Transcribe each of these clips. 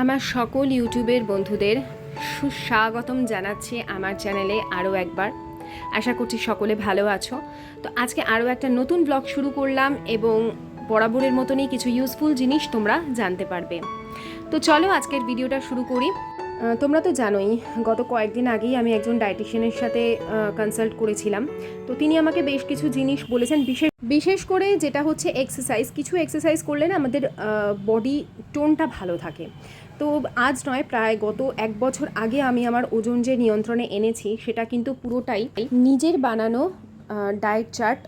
আমার সকল ইউটিউবের বন্ধুদের সুস্বাগতম জানাচ্ছি আমার চ্যানেলে আরও একবার। আশা করছি সকলে ভালো আছো। তো আজকে আরও একটা নতুন ব্লগ শুরু করলাম এবং বরাবরের মতনই কিছু ইউজফুল জিনিস তোমরা জানতে পারবে। তো চলো আজকের ভিডিওটা শুরু করি। তোমরা তো জানোই, গত কয়েকদিন আগেই আমি একজন ডায়েটিশিয়ানের সাথে কনসাল্ট করেছিলাম। তো তিনি আমাকে বেশ কিছু জিনিস বলেছেন, বিশেষ বিশেষ করে যেটা হচ্ছে এক্সারসাইজ কিছু এক্সারসাইজ করলে না আমাদের বডি টোনটা ভালো থাকে। তো আজ নয়, প্রায় গত এক বছর আগে আমি আমার ওজন যে নিয়ন্ত্রণে এনেছি, সেটা কিন্তু পুরোটাই নিজের বানানো ডায়েট চার্ট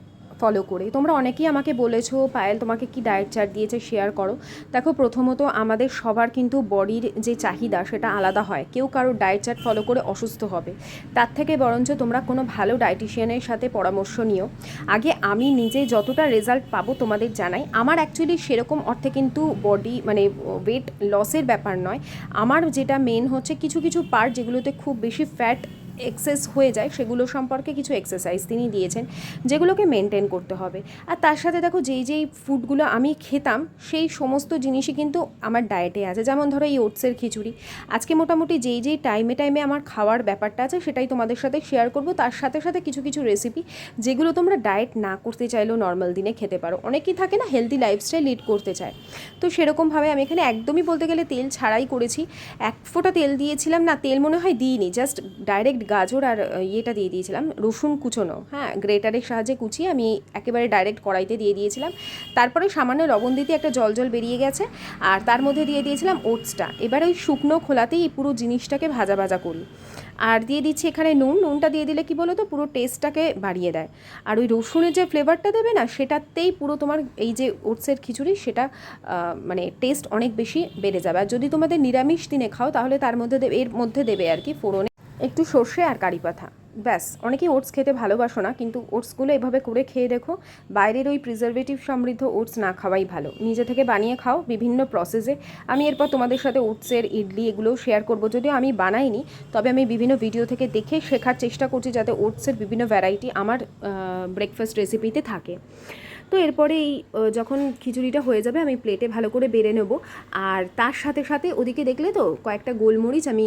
ফলো করে। তোমরা অনেকেই আমাকে বলেছ, পায়েল তোমাকে কি ডায়েট চার্ট দিয়েছে শেয়ার করো। দেখো, প্রথমত আমাদের সবার কিন্তু বডির যে চাহিদা সেটা আলাদা হয়। কেউ কারও ডায়েট চার্ট ফলো করে অসুস্থ হবে। তার থেকে বরঞ্চ তোমরা কোনো ভালো ডায়েটিশিয়ানের সাথে পরামর্শ নিও। আগে আমি নিজে যতটা রেজাল্ট পাবো তোমাদের জানাই। আমার অ্যাকচুয়ালি সেরকম অর্থে কিন্তু বডি মানে ওয়েট লসের ব্যাপার নয়। আমার যেটা মেন হচ্ছে কিছু কিছু পার্ট যেগুলোতে খুব বেশি ফ্যাট এক্সেস হয়ে যায়, সেগুলো সম্পর্কে কিছু এক্সারসাইজ তিনি দিয়েছেন, যেগুলোকে মেনটেন করতে হবে। আর তার সাথে দেখো যেই যেই ফুডগুলো আমি খেতাম, সেই সমস্ত জিনিসই কিন্তু আমার ডায়েটে আছে। যেমন ধরো এই ওটসের খিচুড়ি। আজকে মোটামুটি যেই যেই টাইমে টাইমে আমার খাওয়ার ব্যাপারটা আছে, সেটাই তোমাদের সাথে শেয়ার করব। তার সাথে সাথে কিছু কিছু রেসিপি যেগুলো তোমরা ডায়েট না করতে চাইলেও নর্মাল দিনে খেতে পারো। অনেকেই থাকে না হেলদি লাইফস্টাইল লিড করতে চায়। তো সেরকমভাবে আমি এখানে একদমই বলতে গেলে তেল ছাড়াই করেছি। এক ফোঁটা তেল দিয়েছিলাম, না তেল মনে হয় দিইনি জাস্ট ডাইরেক্ট গাজর আর ইয়েটা দিয়ে দিয়েছিলাম, রসুন কুচোনো। হ্যাঁ গ্রেটারের সাহায্যে কুচিয়ে আমি একেবারে ডাইরেক্ট কড়াইতে দিয়ে দিয়েছিলাম। তারপরে সামান্য লবণ দিতে একটা জল জল বেরিয়ে গেছে, আর তার মধ্যে দিয়ে দিয়েছিলাম ওটসটা। এবার ওই শুকনো খোলাতেই পুরো জিনিসটাকে ভাজা ভাজা করি। আর দিয়ে দিচ্ছি এখানে নুন। নুনটা দিয়ে দিলে কি বলো তো পুরো টেস্টটাকে বাড়িয়ে দেয়। আর ওই রসুনের যে ফ্লেভারটা দেবে না, সেটাতেই পুরো তোমার এই যে ওটসের খিচুড়ি, সেটা মানে টেস্ট অনেক বেশি বেড়ে যাবে। আর যদি তোমাদের নিরামিষ দিনে খাও, তাহলে তার মধ্যে এর মধ্যে দেবে আর কি ফোড়নে। একটু সর্ষে আর কারি পাতা। ব্যাস, অনেকেই ওটস খেতে ভালোবাসো না, কিন্তু ওটসগুলো এভাবে করে খেয়ে দেখো, বাইরের ওই প্রিজারভেটিভ সমৃদ্ধ ওটস না খাওয়াই ভালো। নিজে থেকে বানিয়ে খাও বিভিন্ন প্রসেসে আমি এরপর তোমাদের সাথে ওটসের ইডলি এগুলোও শেয়ার করব। যদিও আমি বানাইনি, তবে আমি বিভিন্ন ভিডিও থেকে দেখে শেখার চেষ্টা করছি যাতে ওটসের বিভিন্ন ভ্যারাইটি আমার ব্রেকফাস্ট রেসিপিতে থাকে। তো এরপরে এই যখন খিচুড়িটা হয়ে যাবে, আমি প্লেটে ভালো করে বেড়ে নেব। আর তার সাথে সাথে ওদিকে দেখলে তো কয়েকটা গোলমরিচ আমি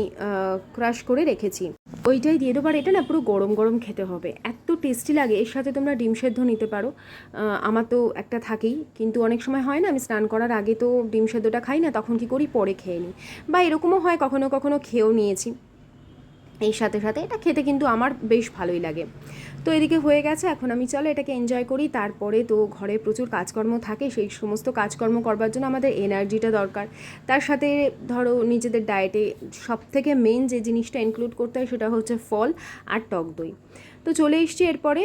ক্রাশ করে রেখেছি। ওইটাই দিয়ে দেবো। আর এটা না পুরো গরম গরম খেতে হবে। এত টেস্টি লাগে। এর সাথে তোমরা ডিম সেদ্ধ নিতে পারো। আমার তো একটা থাকেই। কিন্তু অনেক সময় হয় না, আমি স্নান করার আগে তো ডিম সেদ্ধটা খাই না, তখন কি করি? পরে খেয়ে নিই। বা এরকমও হয়, কখনো কখনো খেয়েও নিয়েছি। এই সাথে সাথে এটা খেতে কিন্তু আমার বেশ ভালোই লাগে। তো এদিকে হয়ে গেছে, এখন আমি চলো এটাকে এনজয় করি। তারপরে তো ঘরে প্রচুর কাজকর্ম থাকে, সেই সমস্ত কাজকর্ম করবার জন্য আমাদের এনার্জিটা দরকার। তার সাথে ধরো নিজেদের ডায়েটে সব থেকে মেন যে জিনিসটা ইনক্লুড করতে হয় সেটা হচ্ছে ফল আর টক দই। তো চলে এসছি এরপরে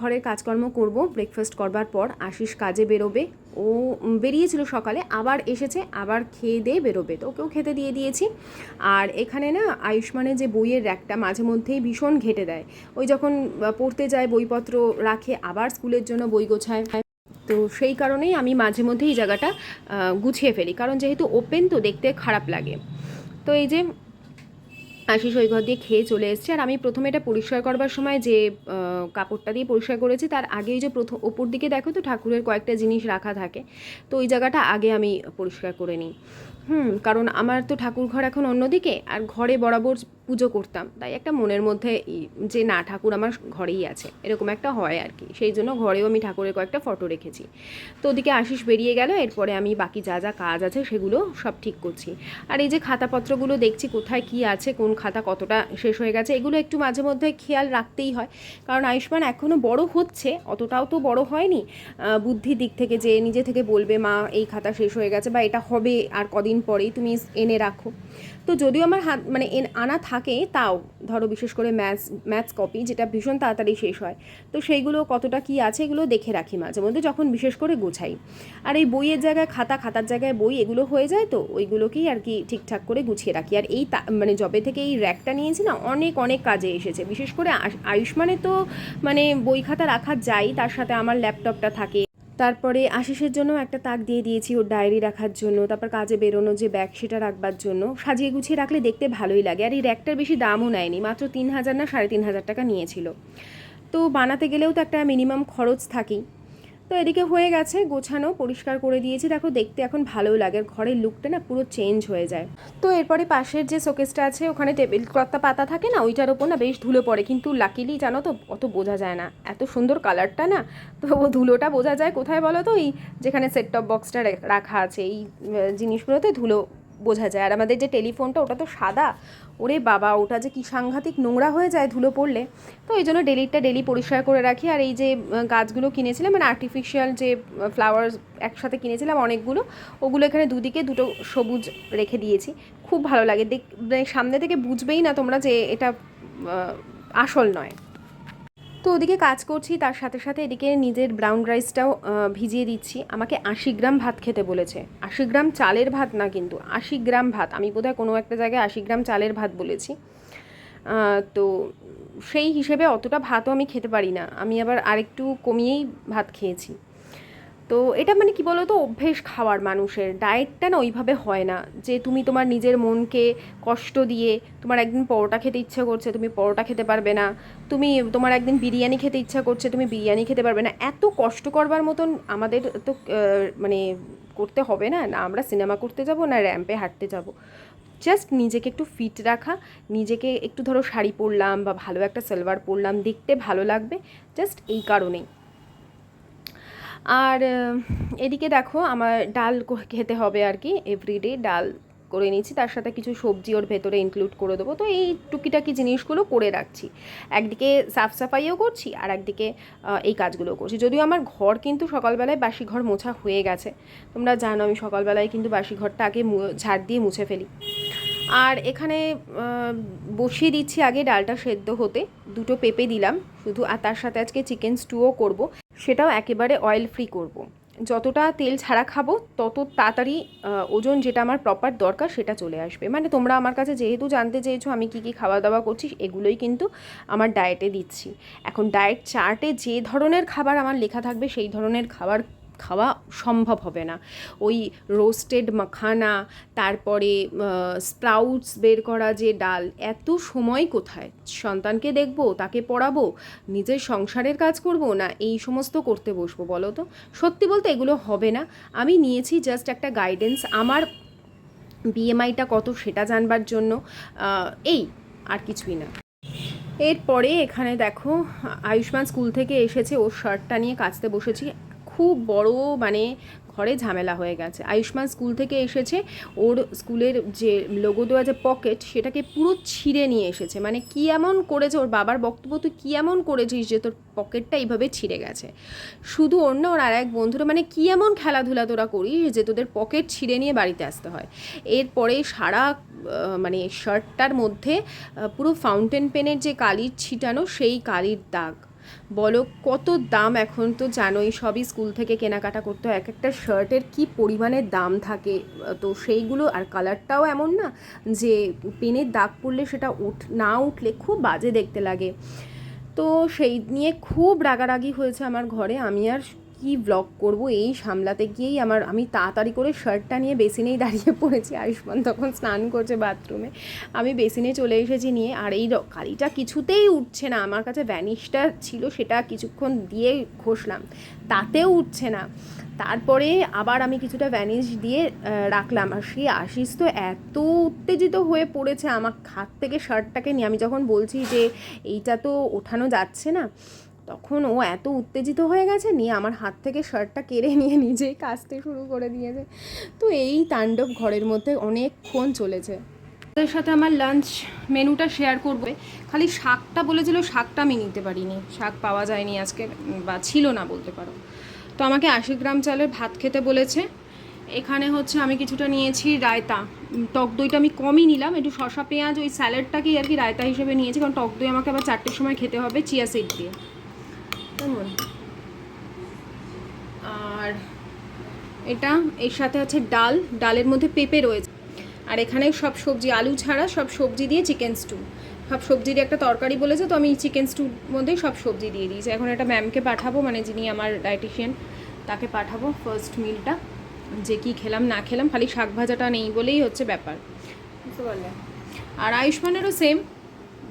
ঘরের কাজকর্ম করব। ব্রেকফাস্ট করবার পর আশিস কাজে বেরোবে। ও বেরিয়েছিল সকালে, আবার এসেছে, আবার খেয়ে দিয়ে বেরোবে। তো ওকেও খেতে দিয়ে দিয়েছি। আর এখানে না, আয়ুষ্মানের যে বইয়ের র্যাকটা মাঝে মধ্যেই ভীষণ ঘেটে দেয়। ওই যখন পড়তে যায়, বইপত্র রাখে, আবার স্কুলের জন্য বই গোছায়। তো সেই কারণেই আমি মাঝে মধ্যে এই জায়গাটা গুছিয়ে ফেলি। কারণ যেহেতু ওপেন তো দেখতে খারাপ লাগে। তো এই যে আশিস ওই ঘর দিয়ে খেয়ে চলে এসছে। আর আমি প্রথমে এটা পরিষ্কার করবার সময় যে কাপড়টা দিয়ে পরিষ্কার করেছি, তার আগেই যে প্রথম, ওপর দিকে দেখো তো ঠাকুরের কয়েকটা জিনিস রাখা থাকে, তো ওই জায়গাটা আগে আমি পরিষ্কার করে নিই। হুম কারণ আমার তো ঠাকুর ঘর এখন অন্যদিকে আর ঘরে বরাবর পুজো করতাম। তাই একটা মনের মধ্যে যে না ঠাকুর আমার ঘরেই আছে এরকম একটা হয় আর কি। সেই জন্য ঘরেও আমি ঠাকুরের কয়েকটা ফটো রেখেছি। তো ওদিকে আশিস বেরিয়ে গেল এরপরে আমি বাকি যা যা কাজ আছে সেগুলো সব ঠিক করছি। আর এই যে খাতাপত্রগুলো দেখছি কোথায় কি আছে কোন খাতা কতটা শেষ হয়ে গেছে এগুলো একটু মাঝে মধ্যে খেয়াল রাখতেই হয়। কারণ আয়ুষ্মান এখনও বড় হচ্ছে অতটাও তো বড় হয়নি। আহ, বুদ্ধির দিক থেকে যে নিজে থেকে বলবে মা এই খাতা শেষ হয়ে গেছে বা এটা হবে আর কদিন পরেই তুমি এনে রাখো। তো যদিও আমার হাত মানে এন- আনা থাকে, তাও, ধরো বিশেষ করে ম্যাথস ম্যাথস কপি, যেটা ভীষণ তাড়াতাড়ি শেষ হয়। তো সেইগুলো কতটা কি আছে, এগুলো দেখে রাখি মাঝে মধ্যে, যখন বিশেষ করে গোছাই। আর এই বইয়ের জায়গায়, খাতা, খাতার জায়গায় বই, এগুলো হয়ে যায় তো, ওইগুলোকেই আর কি ঠিকঠাক করে গুছিয়ে রাখি। আর এই মানে জবে থেকে এই র্যাকটা নিয়েছি না, অনেক অনেক কাজে এসেছে। বিশেষ করে আয়ুষ- আয়ুষ্মানে তো মানে বই খাতা রাখা যায়, তার সাথে আমার ল্যাপটপটা থাকে। তারপরে আশিসের জন্য একটা তাক দিয়ে দিয়েছি ওর ডায়েরি রাখার জন্য, তারপর কাজে বেরোনো যে ব্যাগ সেটা রাখবার জন্য। সাজিয়ে গুছিয়ে রাখলে দেখতে ভালোই লাগে। আর এই র্যাকটার বেশি দামও নেয়নি, মাত্র তিন হাজার না সাড়ে তিন হাজার টাকা নিয়েছিল। তো বানাতে গেলেও তো একটা মিনিমাম খরচ থাকেই। তো এদিকে হয়ে গেছে, গোছানো, পরিষ্কার করে দিয়েছি। দেখো, দেখতে এখন ভালোই লাগে। আর ঘরের লুকটা না পুরো চেঞ্জ হয়ে যায়। তো এরপরে পাশের যে শোকেসটা আছে, ওখানে টেবিল ক্লথটা পাতা থাকে না, ওইটার ওপর না বেশ ধুলো পড়ে। কিন্তু লাকিলি জানো তো, অত বোঝা যায় না। এত সুন্দর কালারটা না তো ও ধুলোটা বোঝা যায়। কোথায় বলো তো, এই যেখানে সেট টপ বক্সটা রাখা আছে, এই জিনিসগুলোতে ধুলো বোঝা যায়। আর আমাদের যে টেলিফোনটা ওটা তো সাদা। ওরে বাবা, ওটা যে কি সাংঘাতিক নোংরা হয়ে যায় ধুলো পড়লে। তো এই জন্য ডেলিটা ডেলি পরিষ্কার করে রাখি। আর এই যে গাছগুলো কিনেছিলাম মানে আর্টিফিশিয়াল যে ফ্লাওয়ার একসাথে কিনেছিলাম অনেকগুলো, ওগুলো এখানে দুদিকে দুটো সবুজ রেখে দিয়েছি। খুব ভালো লাগে। দেখ মানে সামনে থেকে বুঝবেই না তোমরা যে এটা আসল নয়। তো ওদিকে কাজ করছি, তার সাথে সাথে এদিকে নিজের ব্রাউন রাইসটাও ভিজিয়ে দিচ্ছি। আমাকে আশি গ্রাম ভাত খেতে বলেছে। আশি গ্রাম চালের ভাত না কিন্তু, আশি গ্রাম ভাত। আমি বোধহয় কোনো একটা জায়গায় আশি গ্রাম চালের ভাত বলেছি। তো সেই হিসেবে অতটা ভাতও আমি খেতে পারি না। আমি আবার আরেকটু কমিয়েই ভাত খেয়েছি। তো এটা মানে কি বলো তো অভ্যেস খাওয়ার মানুষের। ডায়েটটা না ওইভাবে হয় না যে তুমি তোমার নিজের মনকে কষ্ট দিয়ে তোমার একদিন পরোটা খেতে ইচ্ছা করছে, তুমি পরোটা খেতে পারবে না। তুমি তোমার একদিন বিরিয়ানি খেতে ইচ্ছা করছে, তুমি বিরিয়ানি খেতে পারবে না। এত কষ্ট করবার মতন আমাদের তো মানে করতে হবে না। না আমরা সিনেমা করতে যাব, না র্যাম্পে হাঁটতে যাব। জাস্ট নিজেকে একটু ফিট রাখা, নিজেকে একটু ধরো শাড়ি পরলাম বা ভালো একটা সালোয়ার পরলাম, দেখতে ভালো লাগবে। জাস্ট এই কারণেই। আর এদিকে দেখো আমার ডাল খেতে হবে আর কি এভরিডে ডাল করে নিয়েছি। তার সাথে কিছু সবজি ওর ভেতরে ইনক্লুড করে দেবো। তো এই টুকিটাকি জিনিসগুলো করে রাখছি। একদিকে সাফ সাফাইও করছি আর একদিকে এই কাজগুলো করছি। যদিও আমার ঘর কিন্তু সকালবেলায় বাসি ঘর মোছা হয়ে গেছে। তোমরা জানো আমি সকালবেলায় কিন্তু বাসি ঘরটা আগে ঝাড় দিয়ে মুছে ফেলি। আর এখানে বসিয়ে দিচ্ছি আগে ডালটা সেদ্ধ হতে। দুটো পেঁপে দিলাম শুধু, আর তার সাথে আজকে চিকেন স্টুও করব। সেটাও একেবারে অয়েল ফ্রি করব। যতটা তেল ছাড়া খাব, তত তাড়াতাড়ি ওজন যেটা আমার প্রপার দরকার সেটা চলে আসবে মানে তোমরা আমার কাছে যেহেতু জানতে চেয়েছো আমি কি কি খাওয়া দাওয়া করছি, এগুলোই কিন্তু আমার ডায়েটে দিচ্ছি এখন ডায়েট চার্টে যে ধরনের খাবার আমার লেখা থাকবে সেই ধরনের খাবার খাওয়া সম্ভব হবে না। ওই রোস্টেড মাখানা, তারপরে স্প্রাউটস বের করা যে ডাল, এত সময় কোথায়? সন্তানকে দেখব, তাকে পড়াবো, নিজের সংসারের কাজ করব না এই সমস্ত করতে বসবো বলো তো? সত্যি বলতে এগুলো হবে না। আমি নিয়েছি জাস্ট একটা গাইডেন্স আমার বিএমআইটা কত সেটা জানবার জন্য। এই, আর কিছুই না। এরপরে এখানে দেখো, আয়ুষ্মান স্কুল থেকে এসেছে, ওর শার্টটা নিয়ে কাচতে বসেছি। খুব বড় মানে ঘরে ঝামেলা হয়ে গেছে। আয়ুষ্মান স্কুল থেকে এসেছে, ওর স্কুলের যে লোগো দেওয়া যে পকেট, সেটাকে পুরো ছিঁড়ে নিয়ে এসেছে। মানে কি এমন করেছে, ওর বাবার বক্তব্য তুই কী এমন করেছিস যে তোর পকেটটা এইভাবে ছিঁড়ে গেছে? শুধু না ওর আর এক বন্ধুরা মানে কী এমন খেলাধুলা তোরা করিস যে তোদের পকেট ছিঁড়ে নিয়ে বাড়িতে আসতে হয়? এরপরে সারা মানে শার্টটার মধ্যে পুরো ফাউন্টেন পেনের যে কালির ছিটানো, সেই কালির দাগ। বলো, কত দাম এখন তো জানোই, সবই স্কুল থেকে কেনাকাটা করতে হয়। এক একটা শার্টের কি পরিমাণের দাম থাকে? তো সেইগুলো, আর কালারটাও এমন না যে পেনের দাগ পড়লে সেটা উঠ, না উঠলে খুব বাজে দেখতে লাগে। তো সেই নিয়ে খুব রাগারাগি হয়েছে আমার ঘরে। আমি আর কি ব্লগ করব, এই সামলাতে গিয়েই আমার, আমি তাড়াতাড়ি করে শার্টটা নিয়ে বেসিনেই দাঁড়িয়ে পড়েছি। আয়ুষ্মান তখন স্নান করছে বাথরুমে আমি বেসিনে চলে এসেছি নিয়ে, আর এই কালিটা কিছুতেই উঠছে না। আমার কাছে ভ্যানিশটা ছিল, সেটা কিছুক্ষণ দিয়ে ঘষলাম। তাতেও উঠছে না। তারপরে আবার আমি কিছুটা ভ্যানিশ দিয়ে রাখলাম। আর সেই আশিস তো এত উত্তেজিত হয়ে পড়েছে আমার হাত থেকে শার্টটাকে নিয়ে। আমি যখন বলছি যে এইটা তো ওঠানো যাচ্ছে না তখন ও এত উত্তেজিত হয়ে গেছে, নিয়ে আমার হাত থেকে শার্টটা কেড়ে নিয়ে নিজেই কাচতে শুরু করে দিয়েছে। তো এই তাণ্ডব ঘরের মধ্যে অনেকক্ষণ চলেছে। ওদের সাথে আমার লাঞ্চ মেনুটা শেয়ার করবে। খালি শাকটা বলেছিল, শাকটা আমি নিতে পারিনি। শাক পাওয়া যায়নি আজকে, বা ছিল না বলতে পারো। তো আমাকে আশি গ্রাম চালের ভাত খেতে বলেছে। এখানে হচ্ছে আমি কিছুটা নিয়েছি রায়তা। টক দইটা আমি কমই নিলাম, একটু শশা পেঁয়াজ, ওই স্যালাডটাকেই আর কি রায়তা হিসেবে নিয়েছি। কারণ টক দই আমাকে আবার চারটের সময় খেতে হবে, চিয়া সিড দিয়ে। কেমন? আর এটা এর সাথে আছে ডাল। ডালের মধ্যে পেঁপে রয়েছে। আর এখানে সব সবজি আলু ছাড়া সব সবজি দিয়ে চিকেন স্টু সব সবজির একটা তরকারি বলেছে তো আমি চিকেন স্টুর মধ্যেই সব সবজি দিয়ে দিয়েছি। এখন একটা ম্যামকে পাঠাবো মানে যিনি আমার ডায়েটিশিয়ান তাকে পাঠাবো ফার্স্ট মিলটা যে কি খেলাম না খেলাম খালি শাক ভাজাটা নেই বলেই হচ্ছে ব্যাপার। বুঝতে পারলে আর আয়ুষ্মানেরও সেম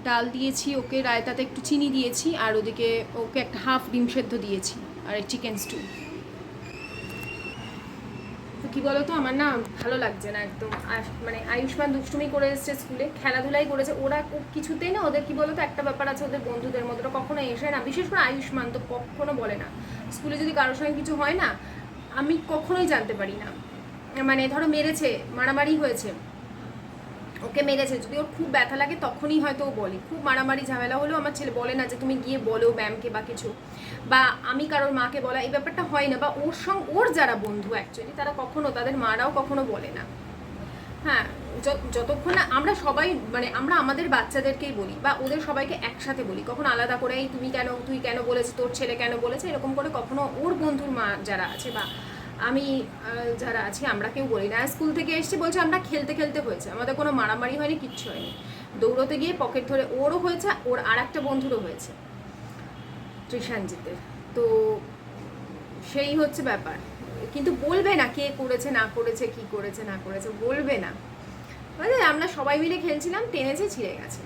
ডাল দিয়েছি, ওকে রায়তাতে একটু চিনি দিয়েছি, আর ওদিকে ওকে একটা হাফ ডিম সেদ্ধ দিয়েছি, আর চিকেন স্টু। কি বলতো, আমার না ভালো লাগছে না একদম। মানে আয়ুষ্মান দুষ্টুমি করে এসছে স্কুলে, খেলাধুলাই করেছে। ওরা কিছুতেই না ওদের কি বলতো, একটা ব্যাপার আছে ওদের বন্ধুদের মধ্যে কখনো এসে না, বিশেষ করে আয়ুষ্মান তো কখনো বলে না। স্কুলে যদি কারোর সঙ্গে কিছু হয় না, আমি কখনোই জানতে পারি না। মানে ধরো মেরেছে, মারামারি হয়েছে ওকে মেরেছে। যদি ওর খুব ব্যথা লাগে, তখনই হয়তো ও বলে। খুব মারামারি, ঝামেলা হলেও আমার ছেলে বলে না যে, তুমি গিয়ে বলো ম্যামকে বা কিছু। বা, আমি কারোর মাকে বলা, এই ব্যাপারটা হয় না। বা, ওর সঙ্গে, ওর যারা বন্ধু অ্যাকচুয়ালি তারা কখনো, তাদের মারাও কখনো বলে না। হ্যাঁ যতক্ষণ না আমরা সবাই মানে আমরা আমাদের বাচ্চাদেরকেই বলি বা ওদের সবাইকে একসাথে বলি। কখন আলাদা করে "এই তুমি কেন, তুই কেন বলেছিস তোর ছেলে কেন বলেছে? এরকম করে কখনো ওর বন্ধুর মা যারা আছে বা আমি যারা আছি, আমরা কেউ বলি না। স্কুল থেকে এসেছি বলছে, আমরা খেলতে খেলতে হয়েছে। আমাদের কোনো মারামারি হয়নি, কিচ্ছু হয়নি। দৌড়তে গিয়ে পকেট ধরে ওরও হয়েছে ওর আর একটা বন্ধুরও হয়েছে ত্রিশানজিতের তো সেই হচ্ছে ব্যাপার। কিন্তু বলবে না কে করেছে, না করেছে, কি করেছে, না করেছে, বলবে না। আমরা সবাই মিলে খেলছিলাম, টেনেছে, ছিঁড়ে গেছে।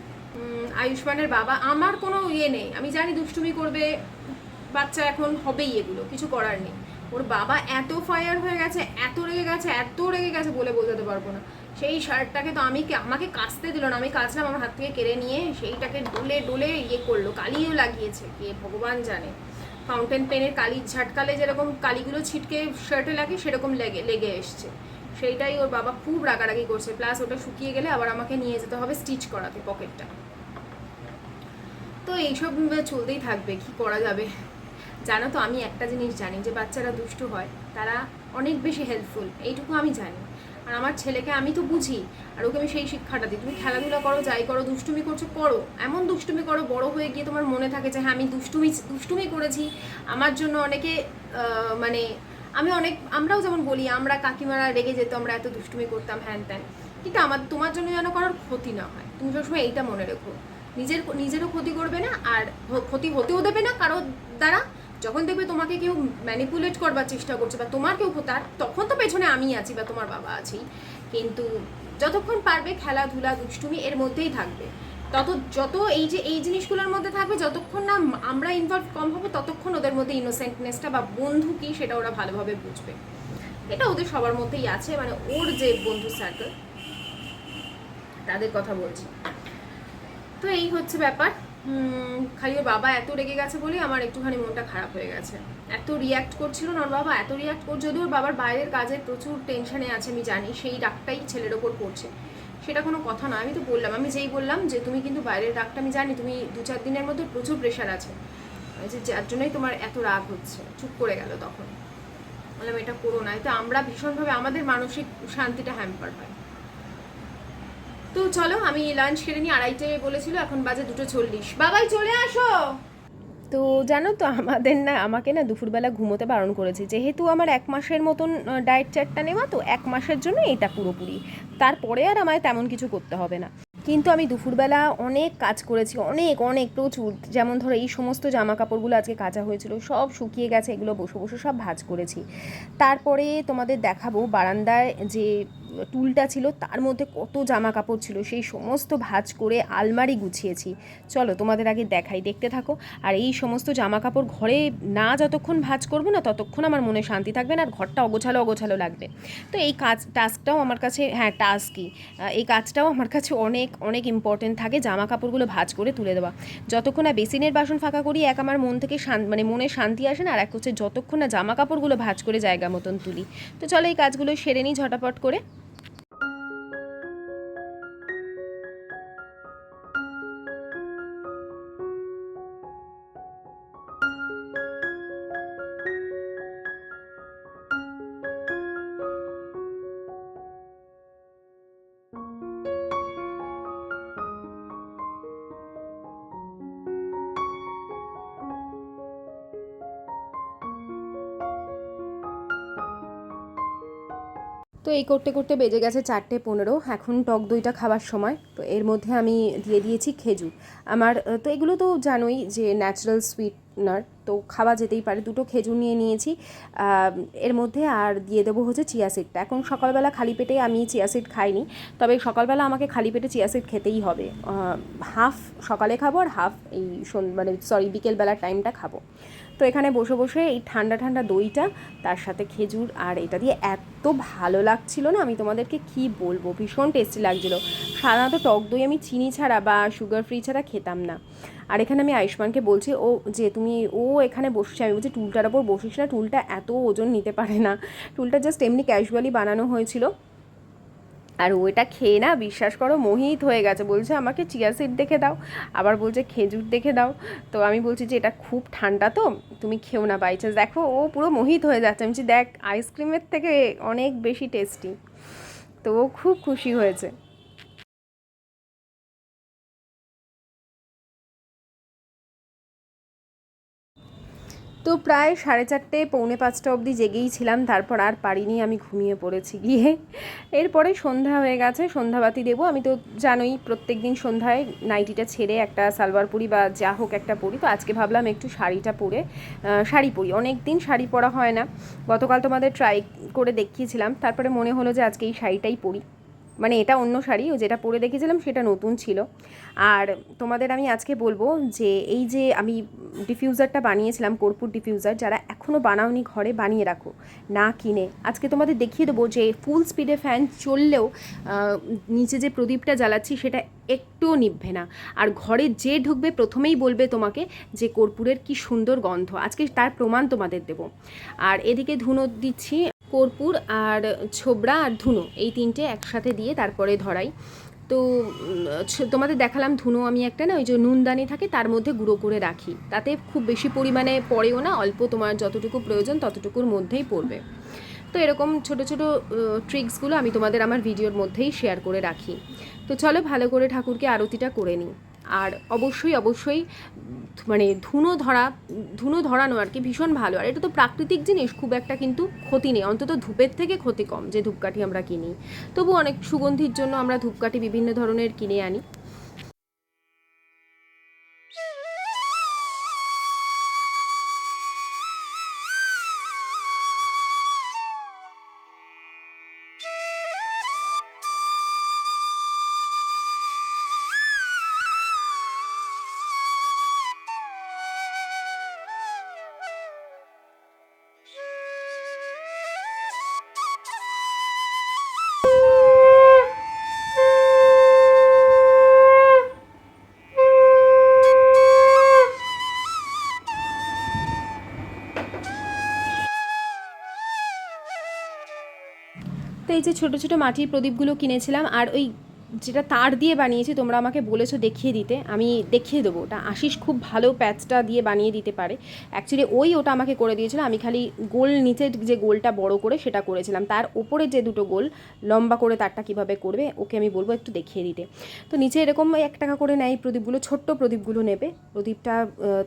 আয়ুষ্মানের বাবা, আমার কোনো ইয়ে নেই। আমি জানি দুষ্টুমি করবে, বাচ্চা এখন হবেই এগুলো, কিছু করার নেই। ওর বাবা এত ফায়ার হয়ে গেছে, এত রেগে গেছে, এত রেগে গেছে বলে বোঝাতে পারব না। সেই শার্টটাকে তো আমি আমাকে কাচতে দিল না, আমি কাচলাম, আমার হাত থেকে কেড়ে নিয়ে সেইটাকে ডোলে ডোলে ইয়ে করল, কালিও লাগিয়েছে, কে ভগবান জানে। ফাউন্টেন পেনের কালি ঝাটকালে যেরকম কালিগুলো ছিটকে শার্টে লাগে, সেরকম লেগে লেগে এসছে। সেইটাই ওর বাবা খুব রাগারাগি করছে প্লাস ওটা শুকিয়ে গেলে আবার আমাকে নিয়ে যেতে হবে স্টিচ করাতে পকেটটা তো এইসব চলতেই থাকবে, কি করা যাবে? জানো তো, আমি একটা জিনিস জানি যে বাচ্চারা দুষ্টু হয়, তারা অনেক বেশি হেল্পফুল এইটুকু আমি জানি। আর আমার ছেলেকে আমি তো বুঝি, আর ওকে আমি সেই শিক্ষাটা দিই। তুমি খেলাধুলা করো, যাই করো, দুষ্টুমি করছ, করো। এমন দুষ্টুমি করো, বড় হয়ে গিয়ে তোমার মনে থাকে যে হ্যাঁ আমি দুষ্টুমি দুষ্টুমি করেছি। আমার জন্য অনেকে মানে আমি অনেক, আমরাও যেমন বলি, আমরা কাকিমারা রেগে যেত, আমরা এত দুষ্টুমি করতাম, হ্যান ত্যান। কিন্তু আমার, তোমার জন্য যেন কারোর ক্ষতি না হয়। তুমি সবসময় এইটা মনে রেখো। নিজের, নিজেরও ক্ষতি করবে না, আর ক্ষতি হতেও দেবে না কারোর দ্বারা। যখন দেখবে তোমাকে কেউ ম্যানিপুলেট করবার চেষ্টা করছে বা তোমার কেউ তার, তখন তো পেছনে আমি আছি বা তোমার বাবা আছি। কিন্তু যতক্ষণ পারবে খেলাধুলা, দুষ্টুমি এর মধ্যেই থাকবে। তত, যত এই যে, এই জিনিসগুলোর মধ্যে থাকবে, যতক্ষণ না আমরা ইনভলভ কম হব, ততক্ষণ ওদের মধ্যে ইনোসেন্টনেসটা বা বন্ধু কি সেটা ওরা ভালোভাবে বুঝবে। এটা ওদের সবার মধ্যেই আছে মানে ওর যে বন্ধু সার্কেল তাদের কথা বলছি। তো এই হচ্ছে ব্যাপার। খালি ওর বাবা এত রেগে গেছে বলেই আমার একটুখানি মনটা খারাপ হয়ে গেছে। এত রিয়াক্ট করছিল না ওর বাবা, এত রিয়াক্ট করছে যদিও ওর বাবার বাইরের কাজের প্রচুর টেনশনে আছে, আমি জানি, সেই রাগটাই ছেলের ওপর পড়ছে। সেটা কোনো কথা না আমি তো বললাম, আমি যেই বললাম যে তুমি কিন্তু বাইরের রাগটা আমি জানি তুমি দু চার দিনের মধ্যে প্রচুর প্রেশার আছে। যে যার জন্যই তোমার এত রাগ হচ্ছে। চুপ করে গেল তখন। বললাম, এটা করো না। এতে আমরা ভীষণভাবে আমাদের মানসিক শান্তিটা হ্যাম্পার হয়। তো চলো, আমি লাঞ্চ কেড়ে নিই, আড়াইটায় বলেছিল, এখন বাজে দুটো চল্লিশ। বাবাই, চলে আসো! তো জানো তো, আমাদের না, আমাকে না দুপুরবেলা ঘুমোতে বারণ করেছে। যেহেতু আমার এক মাসের মতন ডায়েট চার্টটা নেওয়া, তো এক মাসের জন্য এটা পুরোপুরি। তারপরে আর আমায় তেমন কিছু করতে হবে না। কিন্তু আমি দুপুরবেলা অনেক কাজ করেছি, অনেক অনেক, প্রচুর। যেমন ধরো, এই সমস্ত জামা কাপড়গুলো আজকে কাচা হয়েছিল, সব শুকিয়ে গেছে, এগুলো বসে বসে সব ভাজ করেছি। তারপরে তোমাদের দেখাবো বারান্দায় যে টুলটা ছিল, তার মধ্যে কত জামা কাপড় ছিল, সেই সমস্ত ভাজ করে আলমারি গুছিয়েছি। চলো তোমাদের আগে দেখাই, দেখতে থাকো। আর এই সমস্ত জামা কাপড় ঘরে না যতক্ষণ ভাজ করব না, ততক্ষণ আমার মনে শান্তি থাকবে না আর ঘরটা অগোছালো অগোছালো লাগবে। তো এই কাজ, টাস্কটাও আমার কাছে হ্যাঁ টাস্কই। এই কাজটাও আমার কাছে অনেক অনেক ইম্পর্টেন্ট থাকে জামা কাপড়গুলো ভাজ করে তুলে দেওয়া। যতক্ষণ না বেসিনের বাসন ফাঁকা করি, এক আমার মন থেকে শান মানে মনে শান্তি আসে না, আর এক হচ্ছে যতক্ষণ না জামা কাপড়গুলো ভাজ করে জায়গা মতন তুলি। তো চলো এই কাজগুলো সেরে নিই ঝটাপট করে। তো এই করতে করতে বেজে গেছে চারটে পনেরো। এখন টক দইটা খাবার সময়। তো এর মধ্যে আমি দিয়ে দিয়েছি খেজুর। আমার তো এগুলো তো জানোই যে ন্যাচারাল সুইটনার তো খাওয়া যেতেই পারে। দুটো খেজুর নিয়ে নিয়েছি। এর মধ্যে আর দিয়ে দেবো হচ্ছে চিয়া সিডটা এখন সকালবেলা খালি পেটে আমি চিয়া সিড খাইনি। তবে সকালবেলা আমাকে খালি পেটে চিয়া সিড খেতেই হবে। হাফ সকালে খাব আর হাফ এই মানে সরি বিকেলবেলার টাইমটা খাব। তো এখানে বসে বসে এই ঠান্ডা ঠান্ডা দইটা, তার সাথে খেজুর আর এটা দিয়ে এত ভালো লাগছিল না? আমি তোমাদেরকে কি বলব? ভীষণ টেস্টি লাগছিল। সাধারণত টক দই আমি চিনি ছাড়া বা সুগার ফ্রি ছাড়া খেতাম না। আর এখানে আমি আয়ুষ্মানকে বলছি, ও যে তুমি, ও এখানে বসছে। আমি বলছি টুলটার ওপর বসিস না টুলটা এত ওজন নিতে পারে না। টুলটা জাস্ট এমনি ক্যাজুয়ালি বানানো হয়েছিল। আর ওইটা খেয়ে না বিশ্বাস করো মোহিত হয়ে গেছে। বলছে, আমাকে চিয়া সিড দেখে দাও। আবার বলছে, খেজুর দেখে দাও। তো আমি বলছি যে, এটা খুব ঠান্ডা তো, তুমি খেও না বাই চান্স দেখো, ও পুরো মোহিত হয়ে যাচ্ছে। আমি বলছি, দেখ আইসক্রিমের থেকে অনেক বেশি টেস্টি তো ও খুব খুশি হয়েছে। তো প্রায় সাড়ে চারটে, পৌনে পাঁচটা অবধি জেগেই ছিলাম। তারপর আর পারিনি, আমি ঘুমিয়ে পড়েছি গিয়ে। এরপরে সন্ধ্যা হয়ে গেছে, সন্ধ্যাবাতি দেবো। আমি তো জানোই প্রত্যেক দিন সন্ধ্যায় নাইটিটা ছেড়ে একটা সালোয়ার পরি বা যা হোক একটা পরি। তো আজকে ভাবলাম একটু শাড়িটা পরে শাড়ি পরি। অনেক দিন শাড়ি পরা হয় না। গতকাল তোমাদের ট্রাই করে দেখিয়েছিলাম। তারপরে মনে হলো যে আজকে এই শাড়িটাই পরি। মানে এটা অন্য শাড়ি, ও যেটা পরে দেখেছিলাম সেটা নতুন ছিল। আর তোমাদের আমি আজকে বলব যে এই যে আমি ডিফিউজারটা বানিয়েছিলাম, কর্পূর ডিফিউজার, যারা এখনও বানাওনি ঘরে বানিয়ে রাখো, না কিনে। আজকে তোমাদের দেখিয়ে দেবো যে ফুল স্পিডে ফ্যান চললেও নিচে যে প্রদীপটা জ্বালাচ্ছি সেটা একটুও নিভবে না। আর ঘরে যে ঢুকবে প্রথমেই বলবে তোমাকে যে কর্পূরের কি সুন্দর গন্ধ। আজকে তার প্রমাণ তোমাদের দেবো। আর এদিকে ধুনো দিচ্ছি কর্পূর আর ছোবড়া আর ধুনো এই তিনটে একসাথে দিয়ে তারপরে ধরাই। তো তোমাদের দেখালাম ধুনো আমি একটা না, ওই যে নুনদানি থাকে তার মধ্যে গুঁড়ো করে রাখি। তাতে খুব বেশি পরিমাণে পড়েও না, অল্প তোমার যতটুকু প্রয়োজন ততটুকুর মধ্যেই পড়বে। তো এরকম ছোট ছোট ট্রিক্সগুলো আমি তোমাদের আমার ভিডিওর মধ্যেই শেয়ার করে রাখি। তো চলো ভালো করে ঠাকুরকে আরতিটা করে নিই। আর অবশ্যই অবশ্যই মানে ধুনো ধরা, ধুনো ধরানো আর কি ভীষণ ভালো। আর এটা তো প্রাকৃতিক জিনিস, খুব একটা কিন্তু ক্ষতি নেই। অন্তত ধূপের থেকে ক্ষতি কম যে ধূপকাঠি আমরা কিনি। তবু অনেক সুগন্ধির জন্য আমরা ধূপকাঠি বিভিন্ন ধরনের কিনে আনি। যে ছোটো ছোটো মাটির প্রদীপগুলো কিনেছিলাম আর ওই যেটা তার দিয়ে বানিয়েছি, তোমরা আমাকে বলেছ দেখিয়ে দিতে, আমি দেখিয়ে দেবো। ওটা আশিস খুব ভালো প্যাচটা দিয়ে বানিয়ে দিতে পারে। অ্যাকচুয়ালি ওই ওটা আমাকে করে দিয়েছিল, আমি খালি গোল নিচের যে গোলটা বড় করে সেটা করেছিলাম। তার ওপরে যে দুটো গোল, লম্বা করে তারটা কীভাবে করবে, ওকে আমি বলব একটু দেখিয়ে দিতে। তো নিচে এরকম এক টাকা করে নেয় প্রদীপগুলো, ছোট্ট প্রদীপগুলো নেবে। প্রদীপটা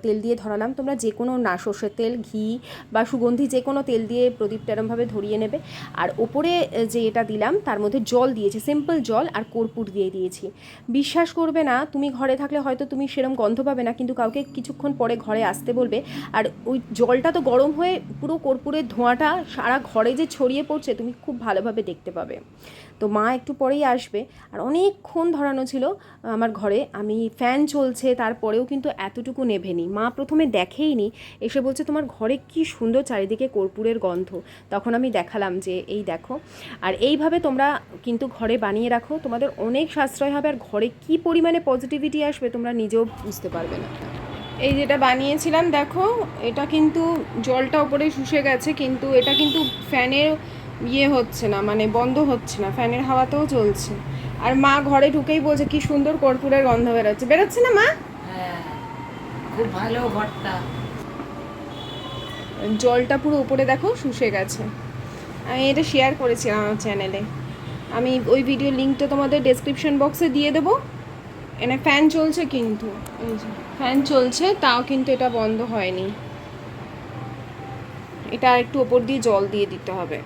তেল দিয়ে ধরালাম। তোমরা যে কোনো না, সর্ষের তেল, ঘি বা সুগন্ধি যে কোনো তেল দিয়ে প্রদীপটা এরমভাবে ধরিয়ে নেবে। আর ওপরে যে এটা দিলাম, তার মধ্যে জল দিয়েছে সিম্পল জল আর কর্পূর দিয়ে দিয়েছি। বিশ্বাস করবে না, তুমি ঘরে থাকলে হয়তো তুমি সেরম গন্ধ পাবে না, কিন্তু কাউকে কিছুক্ষণ পরে ঘরে আসতে বলবে। আর ওই জলটা তো গরম হয়ে পুরো কর্পূরের ধোঁয়াটা সারা ঘরে যে ছড়িয়ে পড়ছে, তুমি খুব ভালোভাবে দেখতে পাবে। তো মা একটু পরেই আসবে। আর অনেকক্ষণ ধরানো ছিল আমার ঘরে। আমি ফ্যান চলছে, তারপরেও কিন্তু এতটুকু নেভেনি। মা প্রথমে দেখেইনি এসে বলছে, তোমার ঘরে কি সুন্দর চারিদিকে কর্পূরের গন্ধ। তখন আমি দেখালাম যে, এই দেখো। আর এইভাবে তোমরা কিন্তু ঘরে বানিয়ে রাখো। তোমাদের অনেক সাশ্রয় হবে, আর ঘরে কি পরিমাণে পজিটিভিটি আসবে তোমরা নিজেও বুঝতে পারবে না। এই যেটা বানিয়েছিলাম, দেখো, এটা কিন্তু জলটা ওপরে শুষে গেছে, কিন্তু এটা কিন্তু ফ্যানের ইয়ে হচ্ছে না মানে বন্ধ হচ্ছে না ফ্যানের হাওয়াতেও চলছে। আর মা ঘরে ঢুকেই বলছে কি সুন্দর কর্পূরের গন্ধ বেরোচ্ছে। বেরোচ্ছে না মা? হ্যাঁ খুব ভালো ঘরটা। জলটা পুরো উপরে দেখো শুষে গেছে। আমি এটা শেয়ার করেছিলাম আমার চ্যানেলে আমি ওই ভিডিও লিঙ্কটা তোমাদের ডেসক্রিপশন বক্সে দিয়ে দেবো। এনে ফ্যান চলছে কিন্তু ফ্যান চলছে তাও কিন্তু এটা বন্ধ হয়নি। এটা একটু ওপর দিয়ে জল দিয়ে দিতে হবে।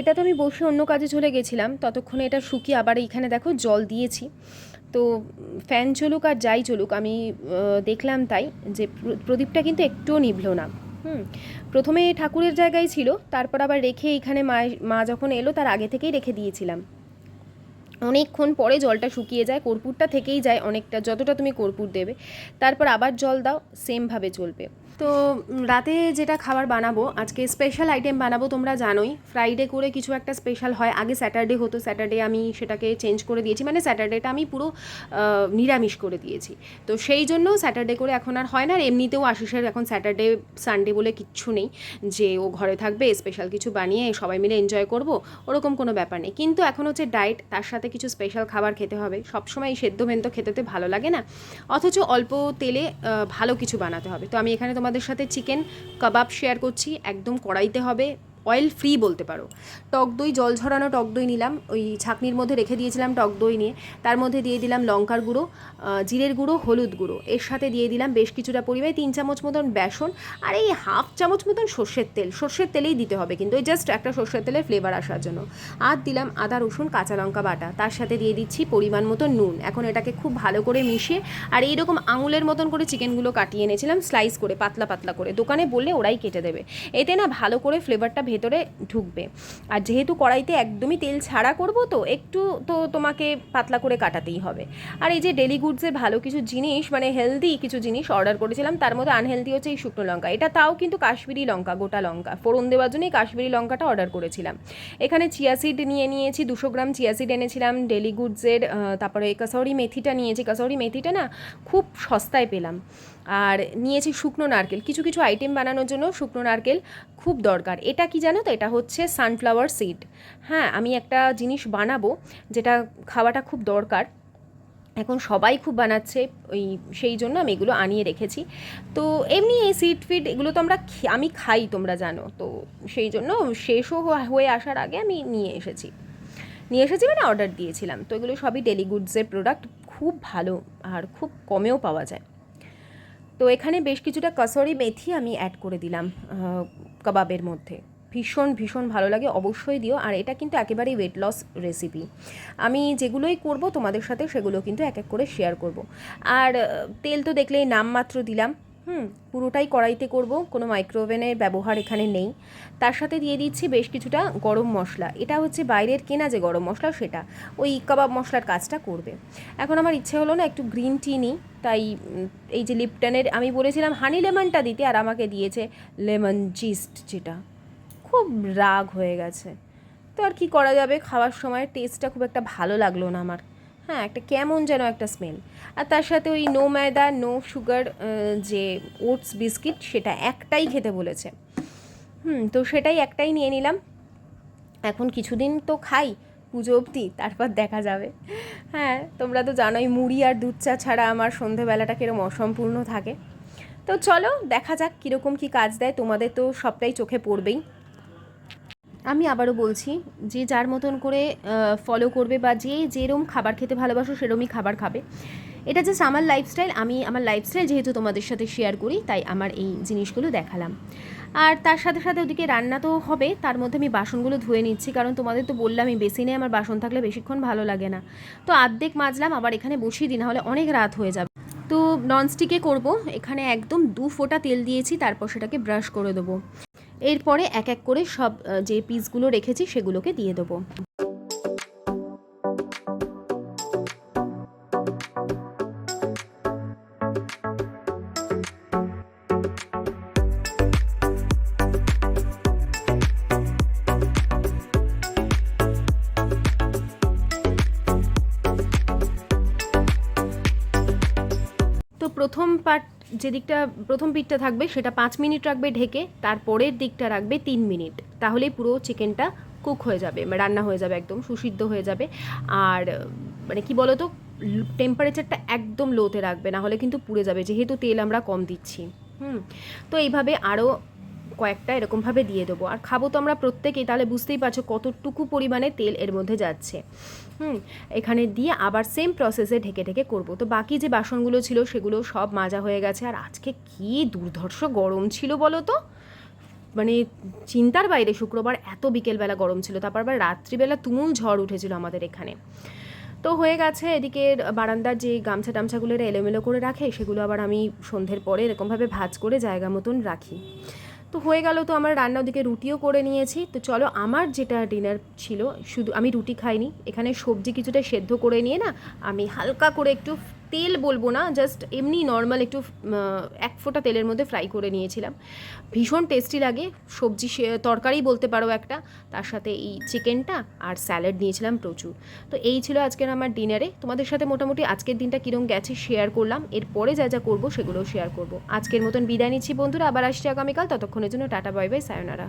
এটা তো আমি বসে অন্য কাজে চলে গেছিলাম, ততক্ষণে এটা শুকিয়ে আবার এইখানে দেখো জল দিয়েছি। তো ফ্যান চলুক আর যাই চলুক, আমি দেখলাম তাই যে প্রদীপটা কিন্তু একটুও নিভলো না। হুম, প্রথমে ঠাকুরের জায়গায় ছিল, তারপর আবার রেখে এখানে মা মা যখন এলো তার আগে থেকেই রেখে দিয়েছিলাম। অনেকক্ষণ পরে জলটা শুকিয়ে যায়, কর্পূরটা থেকেই যায় অনেকটা, যতটা তুমি কর্পূর দেবে। তারপর আবার জল দাও সেমভাবে চলবে। তো রাতে যেটা খাবার বানাবো, আজকে স্পেশাল আইটেম বানাবো তোমরা জানোই। ফ্রাইডে করে কিছু একটা স্পেশাল হয়। আগে স্যাটারডে হতো। স্যাটারডে আমি সেটাকে চেঞ্জ করে দিয়েছি। মানে স্যাটারডেটা আমি পুরো নিরামিষ করে দিয়েছি। তো সেই জন্য স্যাটারডে করে এখন আর হয় না। আর এমনিতেও আশিসের এখন স্যাটারডে সানডে বলে কিচ্ছু নেই। যে ও ঘরে থাকবে স্পেশাল কিছু বানিয়ে সবাই মিলে এনজয় করব, ওরকম কোনো ব্যাপার নেই। কিন্তু এখন হচ্ছে ডায়েট তার সাথে কিছু স্পেশাল খাবার খেতে হবে। সবসময় সেদ্ধ ভেন্ত খেতে ভালো লাগে না। অথচ অল্প তেলে ভালো কিছু বানাতে হবে। তো আমি এখানে তোমাদের সাথে চিকেন কাবাব শেয়ার করছি একদম কড়াইতে হবে। অয়েল ফ্রি বলতে পারো। টক দই, জল ঝরানো টক দই নিলাম, ওই ছাকনির মধ্যে রেখে দিয়েছিলাম টক দই নিয়ে। তার মধ্যে দিয়ে দিলাম লঙ্কার গুঁড়ো জিরের গুঁড়ো, হলুদ গুঁড়ো। এর সাথে দিয়ে দিলাম বেশ কিছুটা পরিমাণে তিন চামচ মতন বেসন আর এই হাফ চামচ মতন সর্ষের তেল। সর্ষের তেলেই দিতে হবে কিন্তু ওই জাস্ট একটা সর্ষের তেলের ফ্লেভার আসার জন্য। আর দিলাম আদা, রসুন, কাঁচা লঙ্কা বাটা। তার সাথে দিয়ে দিচ্ছি পরিমাণ মতো নুন। এখন এটাকে খুব ভালো করে মিশিয়ে আর এইরকম আঙুলের মতন করে চিকেনগুলো কাটিয়ে এনেছিলাম স্লাইস করে, পাতলা পাতলা করে। দোকানে বললে ওরাই কেটে দেবে। এতে না ভালো করে ফ্লেভারটা ভেতরে ঢুকবে। আর যেহেতু কড়াইতে একদমই তেল ছাড়া করব তো, একটু তো তোমাকে পাতলা করে কাটাতেই হবে। আর এই যে ডেলি গুডসের ভালো কিছু জিনিস মানে হেলদি কিছু জিনিস অর্ডার করেছিলাম, তার মধ্যে আনহেলদি হচ্ছে এই শুকনো লঙ্কা। এটা তাও কিন্তু কাশ্মীরি লঙ্কা, গোটা লঙ্কা। ফোড়ন দেওয়ার জন্যই কাশ্মীরি লঙ্কাটা অর্ডার করেছিলাম। এখানে চিয়াসিড নিয়ে নিয়েছি, দুশো গ্রাম চিয়াসিড এনেছিলাম ডেলি গুডসের তারপরে কাসৌরি মেথিটা নিয়েছি। কাসৌরি মেথিটা না খুব সস্তায় পেলাম। আর নিয়েছি শুকনো নারকেল। কিছু কিছু আইটেম বানানোর জন্য শুকনো নারকেল খুব দরকার। এটা কি জানো তো? এটা হচ্ছে সানফ্লাওয়ার সিড হ্যাঁ আমি একটা জিনিস বানাবো যেটা খাওয়াটা খুব দরকার। এখন সবাই খুব বানাচ্ছে, ওই সেই জন্য আমি এগুলো আনিয়ে রেখেছি। তো এমনি এই সিড ফিড এগুলো তো আমরা আমি খাই তোমরা জানো। তো সেই জন্য শেষও হয়ে আসার আগে আমি নিয়ে এসেছি। নিয়ে এসেছি মানে অর্ডার দিয়েছিলাম। তো এগুলো সবই ডেলি গুডসের প্রোডাক্ট খুব ভালো আর খুব কমেও পাওয়া যায়। তো এখানে বেশ কিছুটা কাসরি মেথি আমি অ্যাড করে দিলাম কাবাবের মধ্যে। ভীষণ ভীষণ ভালো লাগে, অবশ্যই দিও। আর এটা কিন্তু একেবারেই ওয়েট লস রেসিপি আমি যেগুলোই করব তোমাদের সাথে সেগুলো কিন্তু এক এক করে শেয়ার করব। আর তেল তো দেখলেই নামমাত্র দিলাম। হুম, পুরোটাই কড়াইতে করব, কোনো মাইক্রোওভেনের ব্যবহার এখানে নেই। তার সাথে দিয়ে দিচ্ছি বেশ কিছুটা গরম মশলা। এটা হচ্ছে বাইরের কেনা যে গরম মশলা, সেটা। ওই কাবাব মশলার কাজটা করবে। এখন আমার ইচ্ছে হলো না একটু গ্রিন টি নিই। তাই এই যে লিপটনের আমি বলেছিলাম হানি লেমনটা দিতে, আর আমাকে দিয়েছে লেমন জিস্ট যেটা। খুব রাগ হয়ে গেছে। তো আর কি করা যাবে? খাওয়ার সময় টেস্টটা খুব একটা ভালো লাগল না আমার। হ্যাঁ একটা কেমন যেন একটা স্মেল আর তার সাথে ওই নো ময়দা নো সুগার যে ওটস বিস্কিট সেটা একটাই খেতে বলেছে। হুম, তো সেটাই একটাই নিয়ে নিলাম। এখন কিছুদিন তো খাই, পুজো অবধি, তারপর দেখা যাবে। হ্যাঁ তোমরা তো জানোই মুড়ি আর দুধ চা ছাড়া আমার সন্ধেবেলাটা কিরম অসম্পূর্ণ থাকে। তো চলো, দেখা যাক কীরকম কী কাজ দেয়, তোমাদের তো সবটাই চোখে পড়বেই। আমি আবারও বলছি, যে যার মতন করে ফলো করবে বা যে যেরম খাবার খেতে ভালোবাসো, সেরমই খাবার খাবে। এটা জাস্ট আমার লাইফস্টাইল আমি আমার লাইফস্টাইল যেহেতু তোমাদের সাথে শেয়ার করি, তাই আমার এই জিনিসগুলো দেখালাম। আর তার সাথে সাথে ওদিকে রান্না তো হবে, তার মধ্যে আমি বাসনগুলো ধুয়ে নিচ্ছি, কারণ তোমাদের তো বললাম আমি বেসিনে আমার বাসন থাকলে বেশিক্ষণ ভালো লাগে না। তো আর্ধেক মাজলাম, আবার এখানে বসিয়ে দিই, নাহলে অনেক রাত হয়ে যাবে। তো ননস্টিকে করব, এখানে একদম দু ফোঁটা তেল দিয়েছি, তারপর সেটাকে ব্রাশ করে দেবো। এরপরে এক এক করে সব যে পিসগুলো রেখেছি, সেগুলোকে দিয়ে দেবো। পার্ট যে দিকটা প্রথম পিঠটা থাকবে সেটা পাঁচ মিনিট রাখবে ঢেকে, তারপরের দিকটা রাখবে তিন মিনিট তাহলেই পুরো চিকেনটা কুক হয়ে যাবে মানে রান্না হয়ে যাবে একদম, সুসিদ্ধ হয়ে যাবে। আর মানে কি বলো তো টেম্পারেচারটা একদম লোতে রাখবে না হলে কিন্তু পুড়ে যাবে, যেহেতু তেল আমরা কম দিচ্ছি। হুম, তো এইভাবে আরও কয়েকটা এরকমভাবে দিয়ে দেবো। আর খাব তো আমরা প্রত্যেকেই তাহলে বুঝতেই পারছ কতটুকু পরিমাণে তেল এর মধ্যে যাচ্ছে। হুম, এখানে দিয়ে আবার সেম প্রসেসে ঢেকে ঢেকে করব। তো বাকি যে বাসনগুলো ছিল সেগুলো সব মাজা হয়ে গেছে। আর আজকে কি দুর্ধর্ষ গরম ছিল বলো তো? মানে চিন্তার বাইরে শুক্রবার এত বিকেলবেলা গরম ছিল, তারপর আবার রাত্রিবেলা তুমুল ঝড় উঠেছিল আমাদের এখানে। তো হয়ে গেছে, এদিকে বারান্দার যে গামছা টামছাগুলো এলোমেলো করে রাখে, সেগুলো আবার আমি সন্ধ্যের পরে এরকমভাবে ভাজ করে জায়গা মতন রাখি। তো হয়ে গেল তো আমার রান্না ওদিকে রুটিও করে নিয়েছি। তো চলো আমার যেটা ডিনার ছিল, শুধু আমি রুটি খাইনি, এখানে সবজি কিছুটা সেদ্ধ করে নিয়ে না, আমি হালকা করে একটু তেল বলব না জাস্ট এমনি নর্মাল একটু এক ফোঁটা তেলের মধ্যে ফ্রাই করে নিয়েছিলাম। ভীষণ টেস্টি লাগে, সবজি তরকারি বলতে পারো একটা, তার সাথে এই চিকেনটা আর স্যালাড নিয়েছিলাম প্রচুর। তো এই ছিল আজকের আমার ডিনারে তোমাদের সাথে মোটামুটি আজকের দিনটা কীরকম গেছে শেয়ার করলাম। এরপরে যা যা করব সেগুলোও শেয়ার করব। আজকের মতন বিদায় নিচ্ছি বন্ধুরা, আবার আসছি আগামীকাল। ততক্ষণের জন্য টাটা বাই বাই সায়োনারা